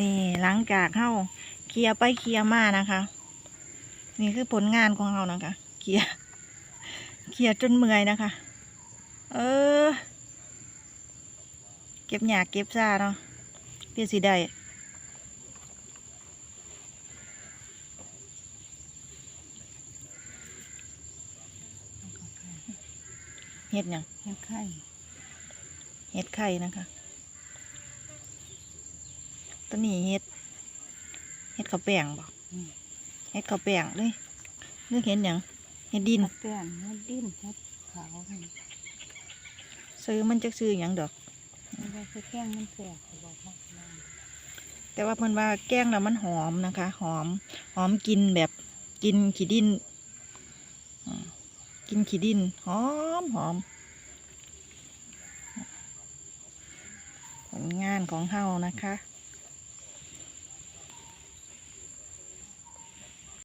นี่หลังจากเข้าเคลียร์ไปเคลียร์มานะคะ นี่คือผลงานของเรานะคะเคลียร์เคลียร์จนเมื่อยนะคะ เออ เก็บหยากเก็บซาเนาะเพื่อสิได้เห็ดหยังเฮ็ดไข่ เห็ดไข่นะคะ ตัวนี้เห็ดเห็ดข้าวแป้งบอกเห็ดข้าวแป้งเลยเลือกเห็ดหยังเห็ดดินเฮ็ดแป้นเฮ็ดดินเฮ็ดขาวให้ซื้อมันจะซื้อหยังดอกไม่ได้คือแกงมันแสบเขาบอกว่าแต่ว่าเพิ่นว่าแกงแล้วมันหอมนะคะ หอม หอมกินแบบกินขี้ดินอ่ากินขี้ดินหอมหอมผลงานของเฮานะคะ